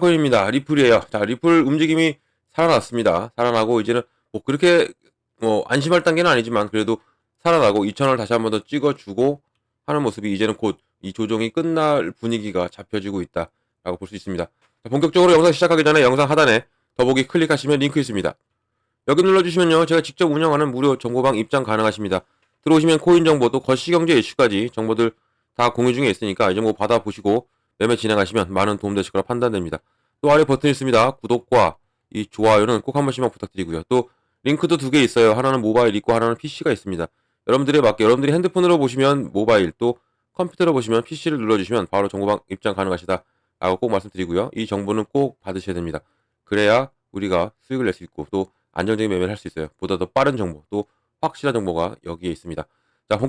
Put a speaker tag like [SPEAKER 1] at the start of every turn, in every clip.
[SPEAKER 1] 팔콘입니다. 리플이에요. 자, 리플 움직임이 살아났습니다. 살아나고 이제는 뭐 그렇게 뭐 안심할 단계는 아니지만 그래도 살아나고 2천을 다시 한 번 더 찍어주고 하는 모습이 이제는 곧 이 조정이 끝날 분위기가 잡혀지고 있다라고 볼 수 있습니다. 자, 본격적으로 영상 시작하기 전에 영상 하단에 더보기 클릭하시면 링크 있습니다. 여기 눌러주시면요. 제가 직접 운영하는 무료 정보방 입장 가능하십니다. 들어오시면 코인 정보 또 거시경제 이슈까지 정보들 다 공유 중에 있으니까 이 정보 받아보시고 매매 진행하시면 많은 도움 되실 거라 판단됩니다. 또 아래 버튼 있습니다. 구독과 이 좋아요는 꼭 한 번씩만 부탁드리고요. 또 링크도 두 개 있어요. 하나는 모바일 있고 하나는 PC가 있습니다. 여러분들에 맞게 여러분들이 핸드폰으로 보시면 모바일 또 컴퓨터로 보시면 PC를 눌러주시면 바로 정보방 입장 가능하시다 라고 꼭 말씀드리고요. 이 정보는 꼭 받으셔야 됩니다. 그래야 우리가 수익을 낼 수 있고 또 안정적인 매매를 할 수 있어요. 보다 더 빠른 정보 또 확실한 정보가 여기에 있습니다. 자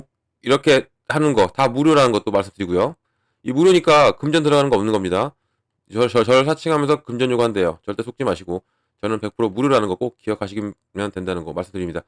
[SPEAKER 1] 이렇게 하는 거 다 무료라는 것도 말씀드리고요. 이 무료니까 금전 들어가는 거 없는 겁니다. 저, 저, 저를 사칭하면서 금전 요구한대요. 절대 속지 마시고 저는 100% 무료라는 거 꼭 기억하시면 된다는 거 말씀드립니다.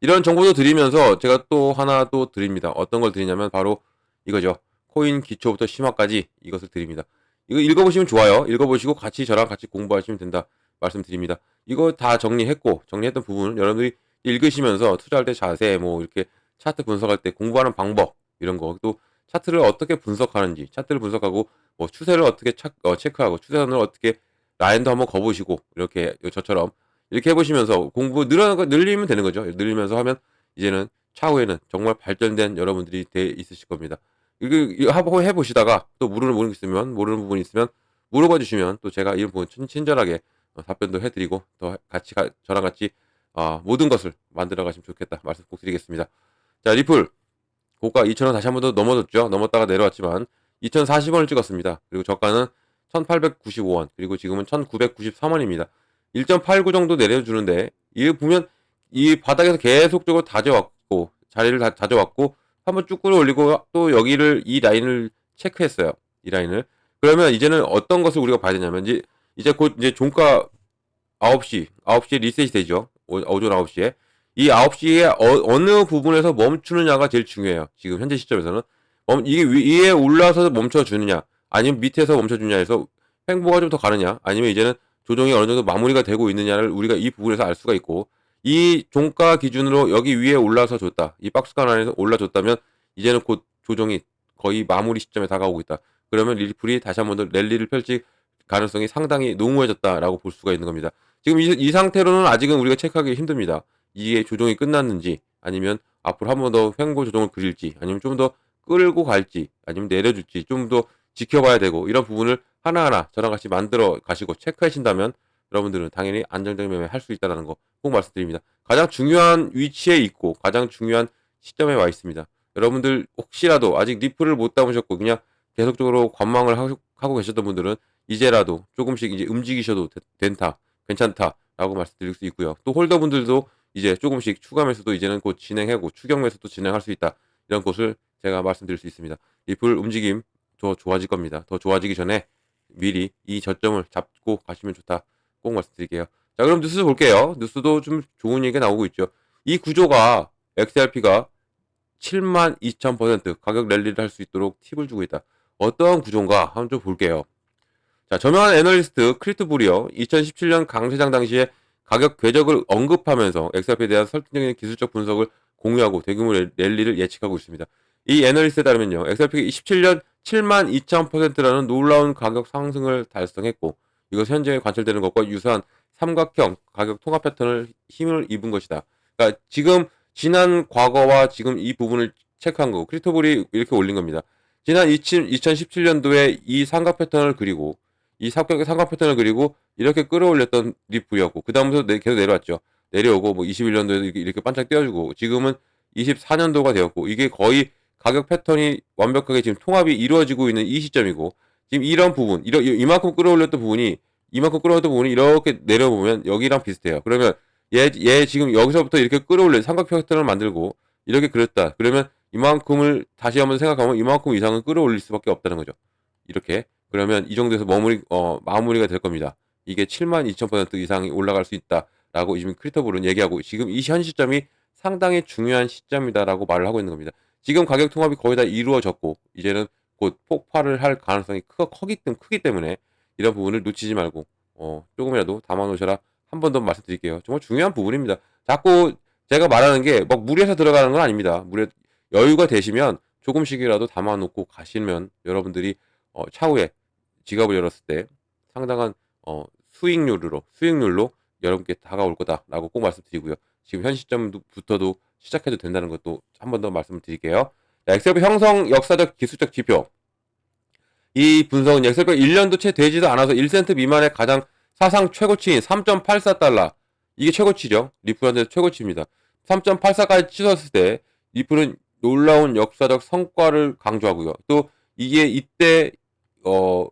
[SPEAKER 1] 이런 정보도 드리면서 제가 또 하나 또 드립니다. 어떤 걸 드리냐면 바로 이거죠. 코인 기초부터 심화까지 이것을 드립니다. 이거 읽어보시면 좋아요. 읽어보시고 같이 저랑 같이 공부하시면 된다 말씀드립니다. 이거 다 정리했고 정리했던 부분은 여러분들이 읽으시면서 투자할 때 자세 뭐 이렇게 차트 분석할 때 공부하는 방법 이런 거또 차트를 어떻게 분석하는지 차트를 분석하고 뭐 추세를 어떻게 차, 어, 체크하고 추세선을 어떻게 라인도 한번 거보시고 이렇게 저처럼 이렇게 해보시면서 공부 늘어나는 거 늘리면 되는 거죠. 늘리면서 하면 이제는 차후에는 정말 발전된 여러분들이 돼 있으실 겁니다. 이거 하고 해보시다가 또 모르는 부분 있으면 모르는 부분이 있으면 물어봐 주시면 또 제가 이런 부분 친, 친절하게 어, 답변도 해드리고 또 같이 가, 저랑 같이 어, 모든 것을 만들어 가시면 좋겠다 말씀 꼭 드리겠습니다. 자 리플 고가 2,000원 다시 한 번 더 넘어졌죠. 넘었다가 내려왔지만 2,040원을 찍었습니다. 그리고 저가는 1,895원 그리고 지금은 1,993원입니다. 1.89 정도 내려주는데 이거 보면 이 바닥에서 계속적으로 다져왔고 자리를 다 다져왔고 한번 쭉 끌어올리고 또 여기를 이 라인을 체크했어요. 이 라인을 그러면 이제는 어떤 것을 우리가 봐야 되냐면 이제 곧 이제 종가 9시 9시에 리셋이 되죠. 오, 오전 9시에 이 9시에 어, 느 부분에서 멈추느냐가 제일 중요해요. 지금 현재 시점에서는 이게 위에 올라서 멈춰주느냐 아니면 밑에서 멈춰주냐에서 횡보가 좀 더 가느냐 아니면 이제는 조정이 어느 정도 마무리가 되고 있느냐를 우리가 이 부분에서 알 수가 있고 이 종가 기준으로 여기 위에 올라서 줬다. 이 박스권 안에서 올라줬다면 이제는 곧 조정이 거의 마무리 시점에 다가오고 있다. 그러면 리플이 다시 한 번 더 랠리를 펼칠 가능성이 상당히 농후해졌다라고 볼 수가 있는 겁니다. 지금 이, 이 상태로는 아직은 우리가 체크하기 힘듭니다. 이게 조정이 끝났는지 아니면 앞으로 한 번 더 횡보 조정을 그릴지 아니면 좀 더 끌고 갈지 아니면 내려줄지 좀 더 지켜봐야 되고 이런 부분을 하나하나 저랑 같이 만들어 가시고 체크하신다면 여러분들은 당연히 안정적인 매매 할 수 있다는 거 꼭 말씀드립니다. 가장 중요한 위치에 있고 가장 중요한 시점에 와 있습니다. 여러분들 혹시라도 아직 리플을 못 담으셨고 그냥 계속적으로 관망을 하고 계셨던 분들은 이제라도 조금씩 이제 움직이셔도 된다, 괜찮다라고 말씀드릴 수 있고요. 또 홀더분들도 이제 조금씩 추가 매수도 이제는 곧 진행하고 추경 매수도 진행할 수 있다. 이런 것을 제가 말씀드릴 수 있습니다. 리플 움직임 더 좋아질 겁니다. 더 좋아지기 전에 미리 이 저점을 잡고 가시면 좋다. 꼭 말씀드릴게요. 자, 그럼 뉴스 볼게요. 뉴스도 좀 좋은 얘기가 나오고 있죠. 이 구조가 XRP가 7만 2,000% 가격 랠리를 할 수 있도록 팁을 주고 있다. 어떤 구조인가 한번 좀 볼게요. 자, 저명한 애널리스트 크리트 부리어 2017년 강세장 당시에 가격 궤적을 언급하면서 XRP에 대한 설득적인 기술적 분석을 공유하고 대규모 랠리를 예측하고 있습니다. 이 애널리스트에 따르면요. XRP가 17년 7만 2,000%라는 놀라운 가격 상승을 달성했고 이것 현재 관찰되는 것과 유사한 삼각형 가격 통합 패턴을 힘을 입은 것이다. 그러니까 지금 지난 과거와 지금 이 부분을 체크한 거고 크리토볼이 이렇게 올린 겁니다. 지난 2017년도에 이 삼각 패턴을 그리고 이 삼각, 삼각 패턴을 그리고 이렇게 끌어올렸던 리플이었고 그 다음부터 계속 내려왔죠. 내려오고 뭐 21년도에도 이렇게 반짝 띄워주고 지금은 24년도가 되었고 이게 거의 가격 패턴이 완벽하게 지금 통합이 이루어지고 있는 이 시점이고 지금 이런 부분 이러, 이만큼 끌어올렸던 부분이 이만큼 끌어올렸던 부분이 이렇게 내려보면 여기랑 비슷해요. 그러면 얘, 얘 지금 여기서부터 이렇게 끌어올려 삼각 패턴을 만들고 이렇게 그렸다. 그러면 이만큼을 다시 한번 생각하면 이만큼 이상은 끌어올릴 수밖에 없다는 거죠. 이렇게 그러면 이 정도에서 머무리 어, 마무리가 될 겁니다. 이게 7만 2천% 이상이 올라갈 수 있다라고 지금 크리터블은 얘기하고 지금 이 현 시점이 상당히 중요한 시점이다라고 말을 하고 있는 겁니다. 지금 가격 통합이 거의 다 이루어졌고 이제는 곧 폭발을 할 가능성이 크, 크기, 크기 때문에 이런 부분을 놓치지 말고 어, 조금이라도 담아 놓으셔라 한 번 더 말씀드릴게요. 정말 중요한 부분입니다. 자꾸 제가 말하는 게 막 무리해서 들어가는 건 아닙니다. 무리 여유가 되시면 조금씩이라도 담아 놓고 가시면 여러분들이 어, 차후에 지갑을 열었을 때 상당한 어, 수익률로 수익률로 여러분께 다가올 거다라고 꼭 말씀드리고요. 지금 현 시점부터도 시작해도 된다는 것도 한 번 더 말씀을 드릴게요. 자, 엑셀표 형성 역사적 기술적 지표. 이 분석은 엑셀표 1년도 채 되지도 않아서 1센트 미만의 가장 사상 최고치인 3.84달러. 이게 최고치죠. 리플한테 최고치입니다. 3.84까지 치솟을 때 리플은 놀라운 역사적 성과를 강조하고요. 또 이게 이때 어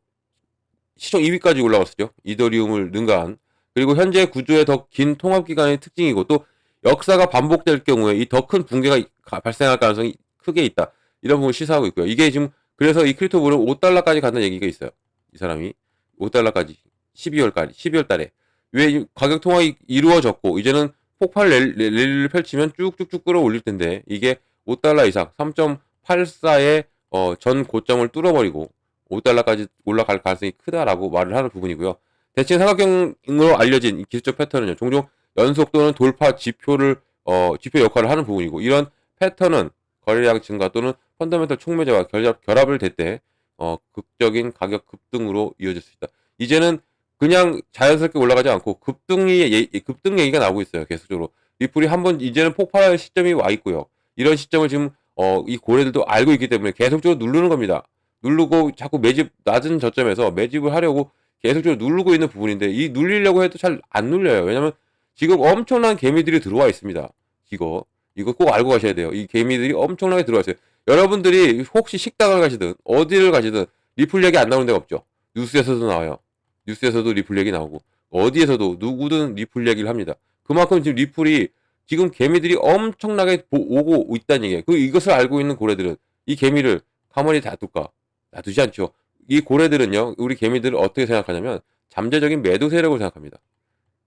[SPEAKER 1] 시총 2위까지 올라갔었죠. 이더리움을 능가한 그리고 현재 구조의 더 긴 통합 기간의 특징이고 또 역사가 반복될 경우에 이 더 큰 붕괴가 가- 발생할 가능성이 크게 있다. 이런 부분을 시사하고 있고요. 이게 지금 그래서 이 크립토불은 5달러까지 간다는 얘기가 있어요. 이 사람이 5달러까지 12월까지 12월 달에 왜이 가격 통합이 이루어졌고 이제는 폭발 랠- 랠리를 펼치면 쭉쭉쭉 끌어올릴 텐데 이게 5달러 이상 3.84의 어, 전 고점을 뚫어버리고 5달러까지 올라갈 가능성이 크다라고 말을 하는 부분이고요. 대칭 삼각형으로 알려진 이 기술적 패턴은요. 종종 연속 또는 돌파 지표를 어, 지표 역할을 하는 부분이고 이런 패턴은 거래량 증가 또는 펀더멘털 촉매제와 결합, 결합을 될때 어, 극적인 가격 급등으로 이어질 수 있다. 이제는 그냥 자연스럽게 올라가지 않고 급등이 예- 급등 얘기가 나오고 있어요. 계속적으로 리플이 한번 이제는 폭발할 시점이 와 있고요. 이런 시점을 지금 어, 이 고래들도 알고 있기 때문에 계속적으로 누르는 겁니다. 누르고 자꾸 매집 낮은 저점에서 매집을 하려고 계속적으로 누르고 있는 부분인데 이 눌리려고 해도 잘 안 눌려요. 왜냐면 지금 엄청난 개미들이 들어와 있습니다. 이거 이거 꼭 알고 가셔야 돼요. 이 개미들이 엄청나게 들어와 있어요. 여러분들이 혹시 식당을 가시든 어디를 가시든 리플 얘기 안 나오는 데가 없죠. 뉴스에서도 나와요. 뉴스에서도 리플 얘기 나오고 어디에서도 누구든 리플 얘기를 합니다. 그만큼 지금 리플이 지금 개미들이 엄청나게 보- 오고 있다는 얘기예요. 그 이것을 알고 있는 고래들은 이 개미를 가만히 놔둘까? 놔두지 않죠. 이 고래들은요, 우리 개미들을 어떻게 생각하냐면 잠재적인 매도 세력을 생각합니다.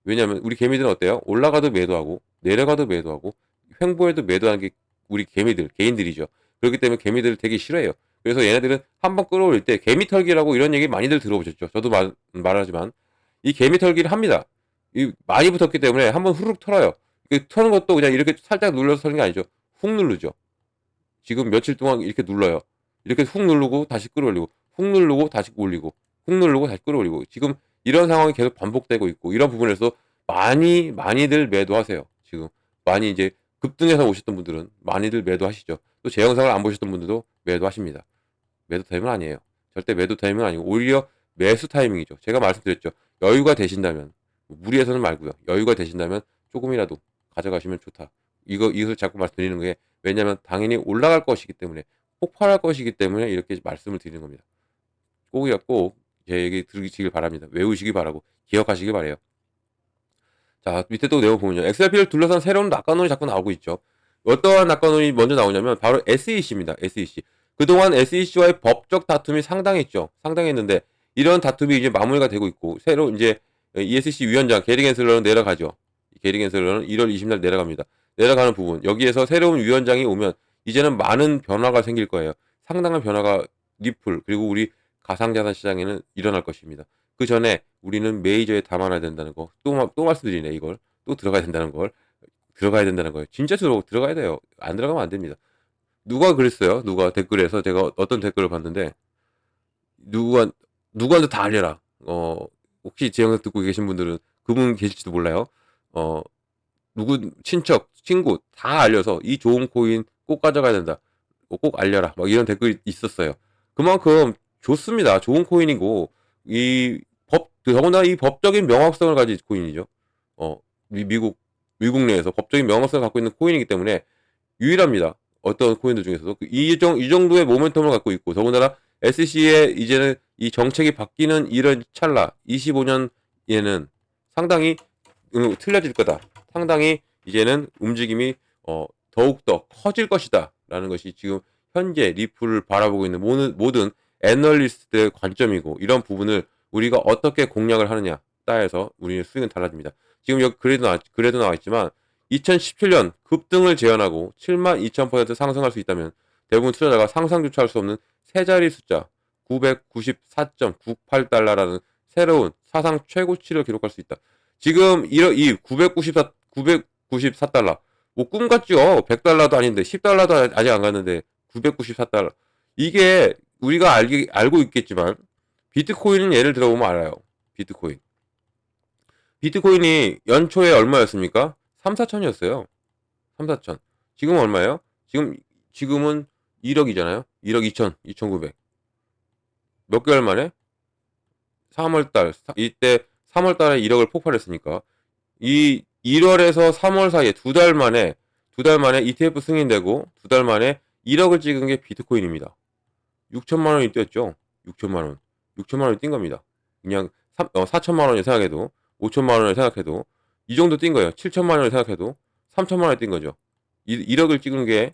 [SPEAKER 1] 왜냐하면 우리 개미들은 어때요? 올라가도 매도하고 내려가도 매도하고 횡보해도 매도하는 게 우리 개미들 개인들이죠. 그렇기 때문에 개미들을 되게 싫어해요. 그래서 얘네들은 한번 끌어올릴 때 개미 털기라고 이런 얘기 많이들 들어보셨죠. 저도 말, 말하지만 이 개미 털기를 합니다. 이 많이 붙었기 때문에 한번 후룩 털어요. 그 터는 것도 그냥 이렇게 살짝 눌러서 터는 게 아니죠. 훅 누르죠. 지금 며칠 동안 이렇게 눌러요. 이렇게 훅 누르고 다시 끌어올리고 훅 누르고 다시 올리고 훅 누르고 다시 끌어올리고 지금 이런 상황이 계속 반복되고 있고 이런 부분에서 많이 많이들 매도하세요. 지금 많이 이제 급등해서 오셨던 분들은 많이들 매도하시죠. 또 제 영상을 안 보셨던 분들도 매도하십니다. 매도 타임은 아니에요. 절대 매도 타임은 아니고 오히려 매수 타이밍이죠. 제가 말씀드렸죠. 여유가 되신다면 무리해서는 말고요. 여유가 되신다면 조금이라도 가져가시면 좋다. 이거 이것을 자꾸 말씀드리는 게 왜냐하면 당연히 올라갈 것이기 때문에 폭발할 것이기 때문에 이렇게 말씀을 드리는 겁니다. 꼭이야 꼭 제 얘기 들으시길 바랍니다. 외우시기 바라고 기억하시기 바래요. 자 밑에 또 내용 보면요. XRP를 둘러싼 새로운 낙관론이 자꾸 나오고 있죠. 어떠한 낙관론이 먼저 나오냐면 바로 SEC입니다. SEC. 그동안 SEC와의 법적 다툼이 상당했죠. 상당했는데 이런 다툼이 이제 마무리가 되고 있고 새로 이제 ESC 위원장 게리 겐슬러는 내려가죠. 게리 겐슬러는 1월 20일 내려갑니다. 내려가는 부분 여기에서 새로운 위원장이 오면 이제는 많은 변화가 생길 거예요. 상당한 변화가 리플 그리고 우리 가상자산 시장에는 일어날 것입니다. 그 전에 우리는 메이저에 담아놔야 된다는 거 또 또 말씀드리네 이걸 또 들어가야 된다는 걸 들어가야 된다는 거예요. 진짜 들어 들어가야 돼요. 안 들어가면 안 됩니다. 누가 그랬어요? 누가 댓글에서 제가 어떤 댓글을 봤는데 누가 누구한테 다 알려라. 어 혹시 제 영상 듣고 계신 분들은 그분 계실지도 몰라요. 어 누구 친척 친구 다 알려서 이 좋은 코인 꼭 가져가야 된다. 어, 꼭 알려라. 막 이런 댓글이 있었어요. 그만큼 좋습니다. 좋은 코인이고 이 법 더구나 이 법적인 명확성을 가진 코인이죠. 어 미, 미국 미국 내에서 법적인 명확성을 갖고 있는 코인이기 때문에 유일합니다. 어떤 코인들 중에서도 그 이, 정, 이 정도의 모멘텀을 갖고 있고 더군다나 SC의 이제는 이 정책이 바뀌는 이런 찰나 25년에는 상당히 음, 틀려질 거다. 상당히 이제는 움직임이 어, 더욱더 커질 것이다. 라는 것이 지금 현재 리플을 바라보고 있는 모든, 모든 애널리스트의 관점이고 이런 부분을 우리가 어떻게 공략을 하느냐 따라서 우리의 수익은 달라집니다. 지금 여기 그래도 나와, 그래도 나와 있지만 2017년 급등을 재현하고 7만 2천% 상승할 수 있다면 대부분 투자자가 상상조차 할 수 없는 세 자리 숫자 994.98달러라는 새로운 사상 최고치를 기록할 수 있다. 지금 이 994, 994달러. 뭐 꿈 같죠? 100달러도 아닌데, 10달러도 아직 안 갔는데, 994달러. 이게 우리가 알기, 알고 있겠지만, 비트코인은 예를 들어보면 알아요. 비트코인. 비트코인이 연초에 얼마였습니까? 3, 4천이었어요. 3, 4천. 지금 얼마예요? 지금, 지금은 1억이잖아요? 1억 2천, 2,900. 몇 개월 만에? 3월 달, 이때 3월 달에 1억을 폭발했으니까, 이 1월에서 3월 사이에 두 달 만에, 두 달 만에 ETF 승인되고, 두 달 만에 1억을 찍은 게 비트코인입니다. 6천만 원이 뛰었죠? 6천만 원. 6천만 원이 뛴 겁니다. 그냥 3, 어, 4천만 원을 생각해도, 5천만 원을 생각해도, 이 정도 뛴 거예요. 7천만 원을 생각해도, 3천만 원이 뛴 거죠. 1, 1억을 찍은 게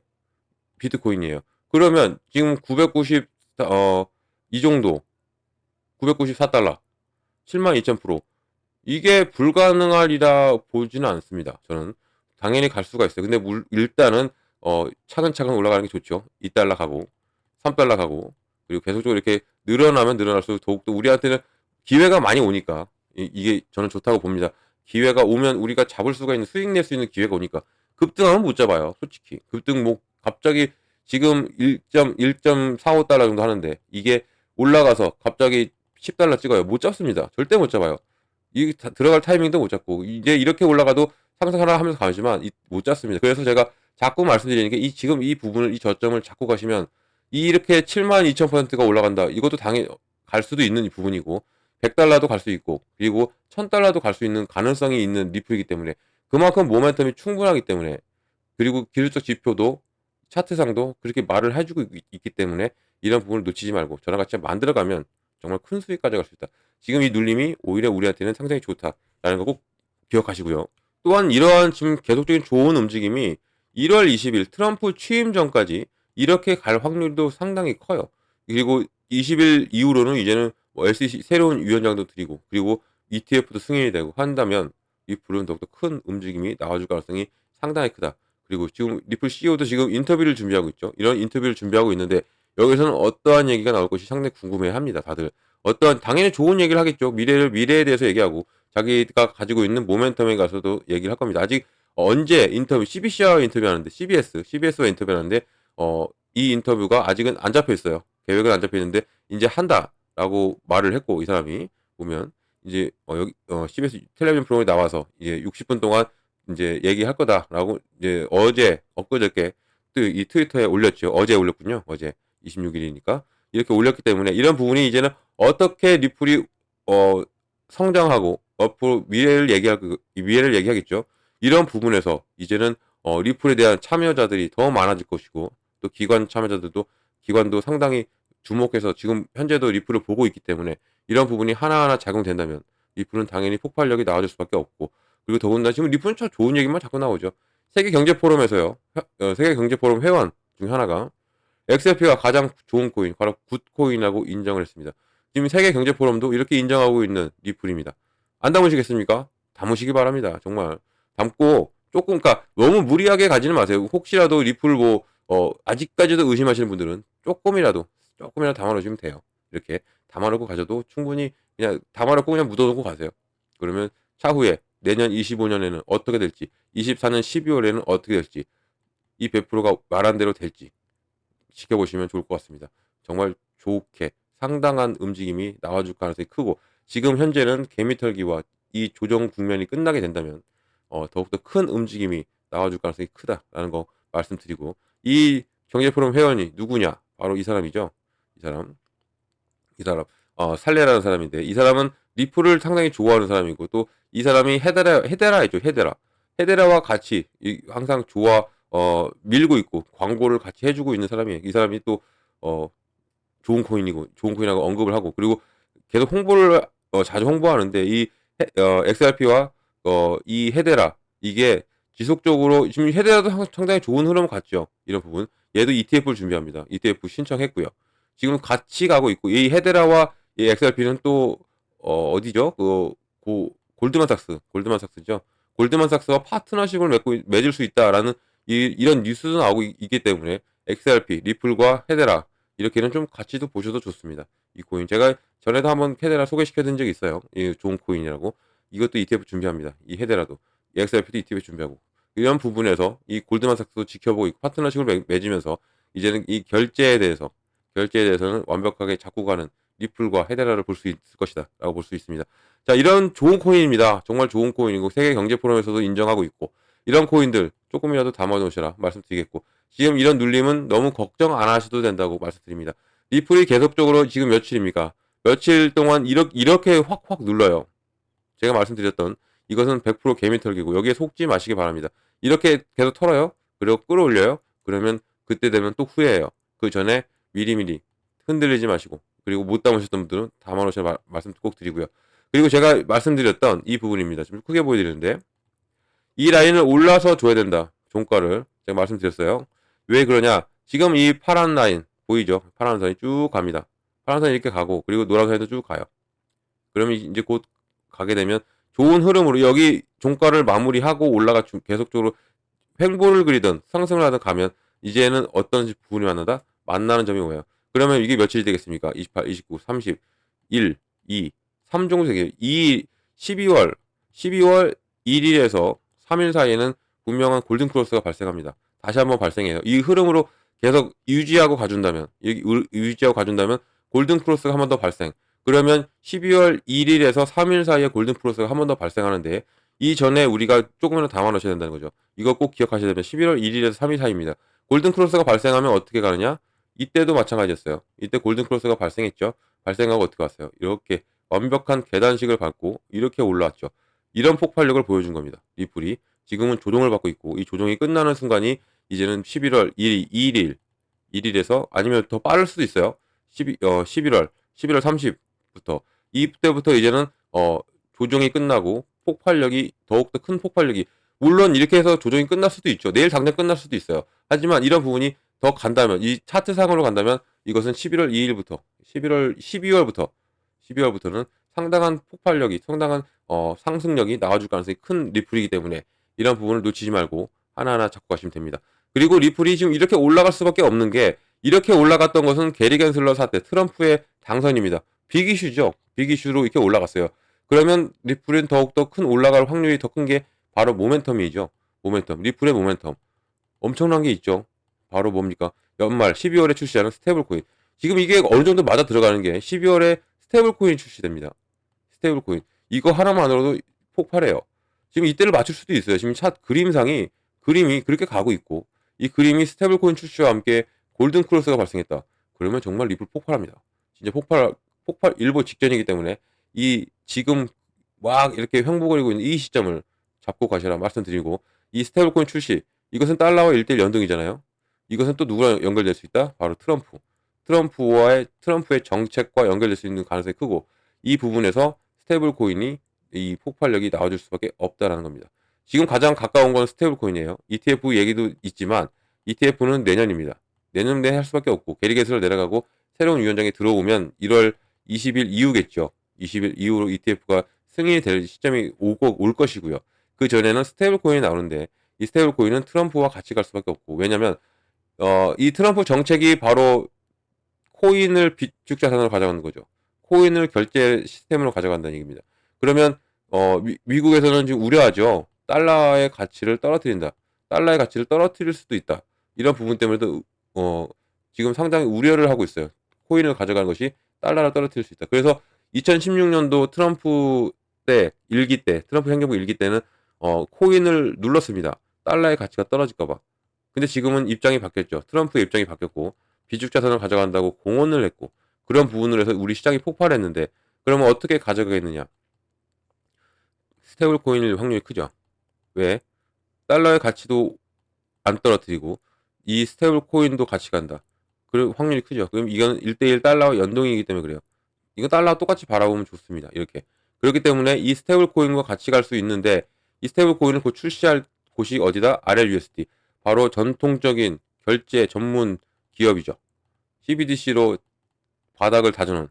[SPEAKER 1] 비트코인이에요. 그러면 지금 990, 어, 이 정도, 994달러, 7만 2천 프로. 이게 불가능하리라 보지는 않습니다. 저는 당연히 갈 수가 있어요. 근데 물- 일단은 어, 차근차근 올라가는 게 좋죠. 2달러 가고 3달러 가고 그리고 계속적으로 이렇게 늘어나면 늘어날수록 더욱더 우리한테는 기회가 많이 오니까 이, 이게 저는 좋다고 봅니다. 기회가 오면 우리가 잡을 수가 있는 수익 낼 수 있는 기회가 오니까 급등하면 못 잡아요. 솔직히 급등 뭐 갑자기 지금 1.1.45달러 정도 하는데 이게 올라가서 갑자기 10달러 찍어요. 못 잡습니다. 절대 못 잡아요. 이 다- 들어갈 타이밍도 못 잡고 이제 이렇게 올라가도 상승하라 하면서 가지만 이- 못 잡습니다. 그래서 제가 자꾸 말씀드리는 게 이 지금 이 부분을 이 저점을 잡고 가시면 이 이렇게 7만 2천 퍼센트가 올라간다. 이것도 당연히 갈 수도 있는 부분이고 100달러도 갈 수 있고 그리고 1000달러도 갈 수 있는 가능성이 있는 리플이기 때문에 그만큼 모멘텀이 충분하기 때문에 그리고 기술적 지표도 차트상도 그렇게 말을 해주고 있- 있기 때문에 이런 부분을 놓치지 말고 저랑 같이 만들어가면 정말 큰 수익 가져갈 수 있다. 지금 이 눌림이 오히려 우리한테는 상당히 좋다라는 거 꼭 기억하시고요. 또한 이러한 지금 계속적인 좋은 움직임이 1월 20일 트럼프 취임 전까지 이렇게 갈 확률도 상당히 커요. 그리고 20일 이후로는 이제는 뭐 SEC 새로운 위원장도 드리고 그리고 ETF도 승인이 되고 한다면 리플은 더욱더 큰 움직임이 나와줄 가능성이 상당히 크다. 그리고 지금 리플 CEO도 지금 인터뷰를 준비하고 있죠. 이런 인터뷰를 준비하고 있는데 여기서는 어떠한 얘기가 나올 것이 상당히 궁금해합니다. 다들 어떠한 당연히 좋은 얘기를 하겠죠. 미래를 미래에 대해서 얘기하고 자기가 가지고 있는 모멘텀에 가서도 얘기를 할 겁니다. 아직 언제 인터뷰 CBC와 인터뷰하는데 CBS CBS와 인터뷰하는데 어 이 인터뷰가 아직은 안 잡혀 있어요. 계획은 안 잡혀 있는데 이제 한다라고 말을 했고 이 사람이 보면 이제 어 여기 어 CBS 텔레비전 프로그램에 나와서 이제 60분 동안 이제 얘기할 거다라고 이제 어제 엊그저께 또 이 트위터에 올렸죠. 어제 올렸군요. 어제 26일이니까 이렇게 올렸기 때문에 이런 부분이 이제는 어떻게 리플이 어 성장하고 앞으로 미래를 얘기할 그 미래를 얘기하겠죠. 이런 부분에서 이제는 어 리플에 대한 참여자들이 더 많아질 것이고 또 기관 참여자들도 기관도 상당히 주목해서 지금 현재도 리플을 보고 있기 때문에 이런 부분이 하나하나 작용된다면 리플은 당연히 폭발력이 나와줄 수밖에 없고 그리고 더군다나 지금 리플은 참 좋은 얘기만 자꾸 나오죠. 세계 경제 포럼에서요. 회- 어, 세계 경제 포럼 회원 중 하나가 XRP가 가장 좋은 코인, 바로 굿코인이라고 인정을 했습니다. 지금 세계 경제 포럼도 이렇게 인정하고 있는 리플입니다. 안 담으시겠습니까? 담으시기 바랍니다. 정말 담고 조금 그러니까 너무 무리하게 가지는 마세요. 혹시라도 리플 뭐 어, 아직까지도 의심하시는 분들은 조금이라도 조금이라도 담아놓으시면 돼요. 이렇게 담아놓고 가셔도 충분히 그냥 담아놓고 그냥 묻어놓고 가세요. 그러면 차후에 내년 25년에는 어떻게 될지, 24년 12월에는 어떻게 될지, 이 100%가 말한 대로 될지 지켜보시면 좋을 것 같습니다. 정말 좋게 상당한 움직임이 나와줄 가능성이 크고 지금 현재는 개미털기와 이 조정 국면이 끝나게 된다면 어, 더욱더 큰 움직임이 나와줄 가능성이 크다라는 거 말씀드리고 이 경제포럼 회원이 누구냐? 바로 이 사람이죠. 이 사람, 이 사람, 어, 살레라는 사람인데 이 사람은 리플을 상당히 좋아하는 사람이고 또 이 사람이 헤데라 헤데라이죠 헤데라 헤데라와 같이 이, 항상 좋아 어 밀고 있고 광고를 같이 해주고 있는 사람이에요. 이 사람이 또 어 좋은 코인이고 좋은 코인이라고 언급을 하고 그리고 계속 홍보를 어, 자주 홍보하는데 이 헤- 어, XRP와 어, 이 헤데라 이게 지속적으로 지금 헤데라도 상- 상당히 좋은 흐름 같죠. 이런 부분 얘도 ETF를 준비합니다. ETF 신청했고요. 지금 같이 가고 있고 이 헤데라와 이 XRP는 또 어, 어디죠? 그 고, 골드만삭스 골드만삭스죠. 골드만삭스와 파트너십을 맺고 있- 맺을 수 있다라는 이, 이런 뉴스도 나오고 있, 기 때문에 XRP, 리플과 헤데라 이렇게는 좀 같이도 보셔도 좋습니다. 이 코인 제가 전에도 한번 헤데라 소개시켜 준 적이 있어요. 이 좋은 코인이라고. 이것도 ETF 준비합니다. 이 헤데라도 XRP도 ETF 준비하고 이런 부분에서 이 골드만삭스도 지켜보고 있고 파트너십을 맺- 맺으면서 이제는 이 결제에 대해서 결제에 대해서는 완벽하게 잡고 가는 리플과 헤데라를 볼 수 있을 것이다 라고 볼 수 있습니다. 자 이런 좋은 코인입니다. 정말 좋은 코인이고 세계 경제 포럼에서도 인정하고 있고 이런 코인들 조금이라도 담아 놓으시라 말씀드리겠고 지금 이런 눌림은 너무 걱정 안 하셔도 된다고 말씀드립니다. 리플이 계속적으로 지금 며칠입니까? 며칠 동안 이렇게, 이렇게 확확 눌러요. 제가 말씀드렸던 이것은 100% 개미 털기고 여기에 속지 마시기 바랍니다. 이렇게 계속 털어요. 그리고 끌어올려요. 그러면 그때 되면 또 후회해요. 그 전에 미리미리 흔들리지 마시고 그리고 못 담으셨던 분들은 담아놓으셔 말- 말씀 꼭 드리고요. 그리고 제가 말씀드렸던 이 부분입니다. 좀 크게 보여드리는데 이 라인을 올라서 줘야 된다. 종가를 제가 말씀드렸어요. 왜 그러냐? 지금 이 파란 라인 보이죠? 파란 선이 쭉 갑니다. 파란 선이 이렇게 가고 그리고 노란 선이도 쭉 가요. 그러면 이제 곧 가게 되면 좋은 흐름으로 여기 종가를 마무리하고 올라가 주- 계속적으로 횡보를 그리든 상승을 하든 가면 이제는 어떤 부분이 만나다 만나는 점이 뭐예요? 그러면 이게 며칠이 되겠습니까? 28, 29, 30, 1, 2, 3 정도 되겠죠. 이 12월 12월 1일에서 3일 사이에는 분명한 골든 크로스가 발생합니다. 다시 한번 발생해요. 이 흐름으로 계속 유지하고 가준다면 유지하고 가준다면 골든 크로스가 한 번 더 발생. 그러면 12월 1일에서 3일 사이에 골든 크로스가 한 번 더 발생하는데 이 전에 우리가 조금이라도 담아놓으셔야 된다는 거죠. 이거 꼭 기억하셔야 되면 11월 1일에서 3일 사이입니다. 골든 크로스가 발생하면 어떻게 가느냐? 이때도 마찬가지였어요. 이때 골든 크로스가 발생했죠. 발생하고 어떻게 왔어요? 이렇게 완벽한 계단식을 밟고 이렇게 올라왔죠. 이런 폭발력을 보여준 겁니다. 리플이 지금은 조정을 받고 있고 이 조정이 끝나는 순간이 이제는 11월 1일, 2일, 1일에서 아니면 더 빠를 수도 있어요. 12, 어, 11월, 11월 30부터 이때부터 이제는 어, 조정이 끝나고 폭발력이 더욱더 큰 폭발력이 물론 이렇게 해서 조정이 끝날 수도 있죠. 내일 당장 끝날 수도 있어요. 하지만 이런 부분이 더 간다면 이 차트상으로 간다면 이것은 11월 2일부터 11월 12월부터 12월부터는 상당한 폭발력이 상당한 어, 상승력이 나와줄 가능성이 큰 리플이기 때문에 이런 부분을 놓치지 말고 하나하나 잡고 가시면 됩니다. 그리고 리플이 지금 이렇게 올라갈 수밖에 없는 게 이렇게 올라갔던 것은 게리 겐슬러 사태 트럼프의 당선입니다. 빅 이슈죠. 빅 이슈로 이렇게 올라갔어요. 그러면 리플은 더욱더 큰 올라갈 확률이 더 큰 게 바로 모멘텀이죠. 모멘텀. 리플의 모멘텀. 엄청난 게 있죠. 바로 뭡니까? 연말 12월에 출시하는 스테이블 코인. 지금 이게 어느 정도 맞아 들어가는 게 12월에 스테이블 코인이 출시됩니다. 스테이블 코인. 이거 하나만으로도 폭발해요. 지금 이때를 맞출 수도 있어요. 지금 차 그림상이 그림이 그렇게 가고 있고 이 그림이 스테이블 코인 출시와 함께 골든 크로스가 발생했다. 그러면 정말 리플 폭발합니다. 진짜 폭발 폭발 일보 직전이기 때문에 이 지금 막 이렇게 횡보거리고 있는 이 시점을 잡고 가시라 말씀드리고 이 스테이블 코인 출시 이것은 달러와 1대1 연동이잖아요. 이것은 또 누구랑 연결될 수 있다? 바로 트럼프. 트럼프와의 트럼프의 정책과 연결될 수 있는 가능성이 크고 이 부분에서 스테이블 코인이 이 폭발력이 나와줄 수밖에 없다라는 겁니다. 지금 가장 가까운 건 스테이블 코인이에요. ETF 얘기도 있지만 ETF는 내년입니다. 내년 내에 할 수밖에 없고 게리게스를 내려가고 새로운 위원장이 들어오면 1월 20일 이후겠죠. 20일 이후로 ETF가 승인이 될 시점이 오고 올 것이고요. 그 전에는 스테이블 코인이 나오는데 이 스테이블 코인은 트럼프와 같이 갈 수밖에 없고 왜냐면 어, 이 트럼프 정책이 바로 코인을 비축 자산으로 가져가는 거죠. 코인을 결제 시스템으로 가져간다는 얘기입니다. 그러면 어, 미, 국에서는 지금 우려하죠. 달러의 가치를 떨어뜨린다. 달러의 가치를 떨어뜨릴 수도 있다. 이런 부분 때문에도 어, 지금 상당히 우려를 하고 있어요. 코인을 가져가는 것이 달러를 떨어뜨릴 수 있다. 그래서 2016년도 트럼프 때 일기 때 트럼프 행정부 일기 때는 어, 코인을 눌렀습니다. 달러의 가치가 떨어질까 봐. 근데 지금은 입장이 바뀌었죠. 트럼프의 입장이 바뀌었고 비축 자산을 가져간다고 공언을 했고 그런 부분으로 해서 우리 시장이 폭발했는데 그러면 어떻게 가져가겠느냐? 스테이블 코인일 확률이 크죠. 왜? 달러의 가치도 안 떨어뜨리고 이 스테이블 코인도 같이 간다. 그럼 확률이 크죠. 그럼 이건 1대1 달러와 연동이기 때문에 그래요. 이거 달러와 똑같이 바라보면 좋습니다. 이렇게. 그렇기 때문에 이 스테이블 코인과 같이 갈 수 있는데 이 스테이블 코인을 곧 출시할 곳이 어디다? RLUSD. 바로 전통적인 결제 전문 기업이죠. CBDC로 바닥을 다져놓은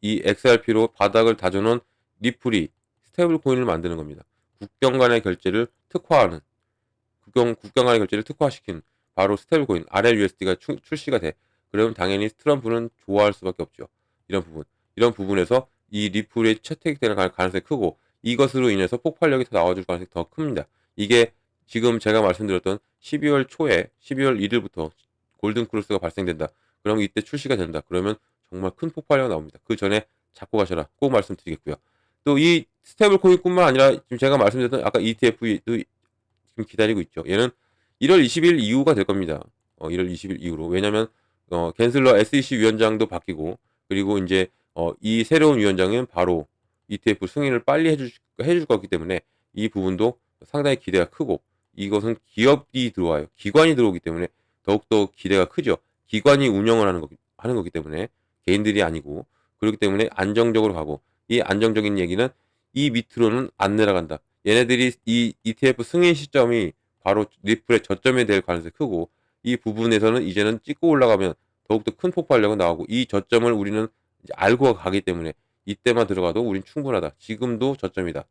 [SPEAKER 1] 이 XRP로 바닥을 다져놓은 리플이 스테이블 코인을 만드는 겁니다. 국경 간의 결제를 특화하는 국경 국경 간의 결제를 특화시킨 바로 스테이블 코인 RLUSD가 출시가 돼. 그러면 당연히 트럼프는 좋아할 수밖에 없죠. 이런 부분. 이런 부분에서 이 리플의 채택될 가능성이 크고 이것으로 인해서 폭발력이 더 나와줄 가능성이 더 큽니다. 이게 지금 제가 말씀드렸던 12월 초에 12월 1일부터 골든 크로스가 발생된다. 그럼 이때 출시가 된다. 그러면 정말 큰 폭발력이 나옵니다. 그 전에 잡고 가셔라. 꼭 말씀드리겠고요. 또 이 스테이블 코인뿐만 아니라 지금 제가 말씀드렸던 아까 ETF도 지금 기다리고 있죠. 얘는 1월 20일 이후가 될 겁니다. 어, 1월 20일 이후로. 왜냐면 어, 겐슬러 SEC 위원장도 바뀌고 그리고 이제 어, 이 새로운 위원장은 바로 ETF 승인을 빨리 해줄, 해줄 거기 때문에 이 부분도 상당히 기대가 크고 이것은 기업이 들어와요. 기관이 들어오기 때문에 더욱더 기대가 크죠. 기관이 운영을 하는 거기, 하는 거기 때문에 개인들이 아니고 그렇기 때문에 안정적으로 가고 이 안정적인 얘기는 이 밑으로는 안 내려간다. 얘네들이 이 ETF 승인 시점이 바로 리플의 저점이 될 가능성이 크고 이 부분에서는 이제는 찍고 올라가면 더욱더 큰 폭발력은 나오고 이 저점을 우리는 알고 가기 때문에 이때만 들어가도 우린 충분하다. 지금도 저점이다.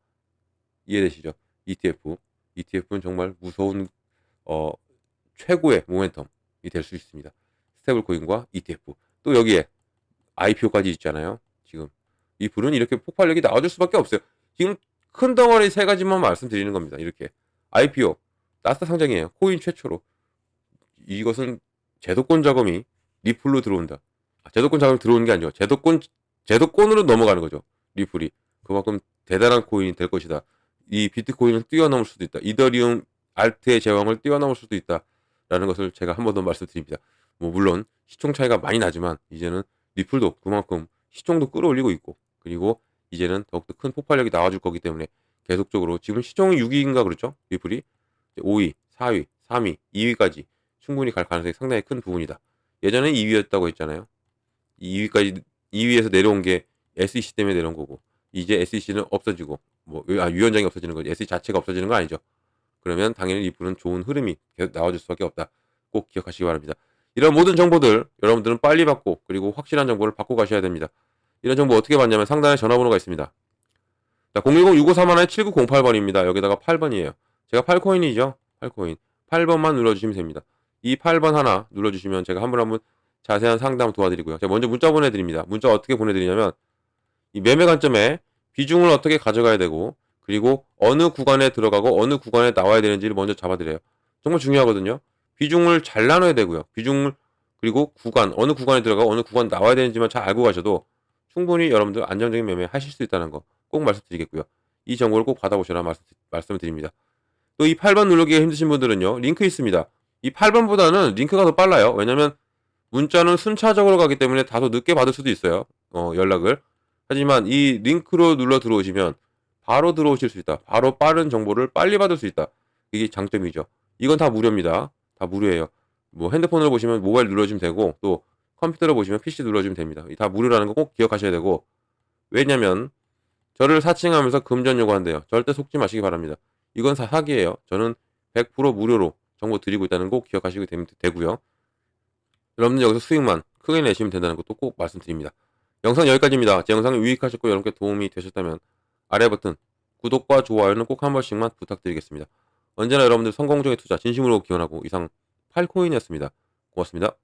[SPEAKER 1] 이해되시죠? ETF. ETF는 정말 무서운 어, 최고의 모멘텀이 될 수 있습니다. 스테이블 코인과 ETF. 또 여기에 IPO까지 있잖아요. 지금 이 불은 이렇게 폭발력이 나와줄 수밖에 없어요. 지금 큰 덩어리 세 가지만 말씀드리는 겁니다. 이렇게 IPO 나스닥 상장이에요. 코인 최초로 이것은 제도권 자금이 리플로 들어온다. 아, 제도권 자금이 들어오는 게 아니죠. 제도권 제도권으로 넘어가는 거죠. 리플이 그만큼 대단한 코인이 될 것이다. 이 비트코인을 뛰어넘을 수도 있다. 이더리움 알트의 제왕을 뛰어넘을 수도 있다라는 것을 제가 한 번 더 말씀드립니다. 뭐 물론 시총 차이가 많이 나지만 이제는 리플도 그만큼 시총도 끌어올리고 있고 그리고 이제는 더욱더 큰 폭발력이 나와줄 거기 때문에 계속적으로 지금 시총이 6위인가 그렇죠? 리플이 5위, 4위, 3위, 2위까지 충분히 갈 가능성이 상당히 큰 부분이다. 예전에 2위였다고 했잖아요. 2위까지 2위에서 내려온 게 SEC 때문에 내려온 거고 이제 SEC는 없어지고 뭐 아, 위원장이 없어지는 거지 SEC 자체가 없어지는 거 아니죠. 그러면 당연히 리플은 좋은 흐름이 계속 나와줄 수밖에 없다. 꼭 기억하시기 바랍니다. 이런 모든 정보들 여러분들은 빨리 받고 그리고 확실한 정보를 받고 가셔야 됩니다. 이런 정보 어떻게 받냐면 상단에 전화번호가 있습니다. 자, 010-6531-7908번입니다. 여기다가 8번이에요. 제가 8코인이죠. 8코인. 8번만 눌러주시면 됩니다. 이 8번 하나 눌러주시면 제가 한 분 한 분 자세한 상담 도와드리고요. 제가 먼저 문자 보내드립니다. 문자 어떻게 보내드리냐면 이 매매 관점에 비중을 어떻게 가져가야 되고 그리고 어느 구간에 들어가고 어느 구간에 나와야 되는지를 먼저 잡아드려요. 정말 중요하거든요. 비중을 잘 나눠야 되고요. 비중을 그리고 구간 어느 구간에 들어가고 어느 구간 나와야 되는지만 잘 알고 가셔도 충분히 여러분들 안정적인 매매 하실 수 있다는 거 꼭 말씀드리겠고요. 이 정보를 꼭 받아보시라 말씀, 말씀을 드립니다. 또 이 8번 누르기가 힘드신 분들은요. 링크 있습니다. 이 8번보다는 링크가 더 빨라요. 왜냐면 문자는 순차적으로 가기 때문에 다소 늦게 받을 수도 있어요. 어, 연락을. 하지만 이 링크로 눌러 들어오시면 바로 들어오실 수 있다. 바로 빠른 정보를 빨리 받을 수 있다. 이게 장점이죠. 이건 다 무료입니다. 다 무료예요. 뭐 핸드폰으로 보시면 모바일 눌러주면 되고 또 컴퓨터로 보시면 PC 눌러주면 됩니다. 다 무료라는 거 꼭 기억하셔야 되고 왜냐면 저를 사칭하면서 금전 요구한대요. 절대 속지 마시기 바랍니다. 이건 다 사기예요. 저는 100% 무료로 정보 드리고 있다는 거꼭 기억하시게 되고요. 여러분들 여기서 수익만 크게 내시면 된다는 것도 꼭 말씀드립니다. 영상 여기까지입니다. 제 영상이 유익하셨고 여러분께 도움이 되셨다면 아래 버튼 구독과 좋아요는 꼭 한 번씩만 부탁드리겠습니다. 언제나 여러분들 성공 적인 투자 진심으로 기원하고 이상 8코인이었습니다. 고맙습니다.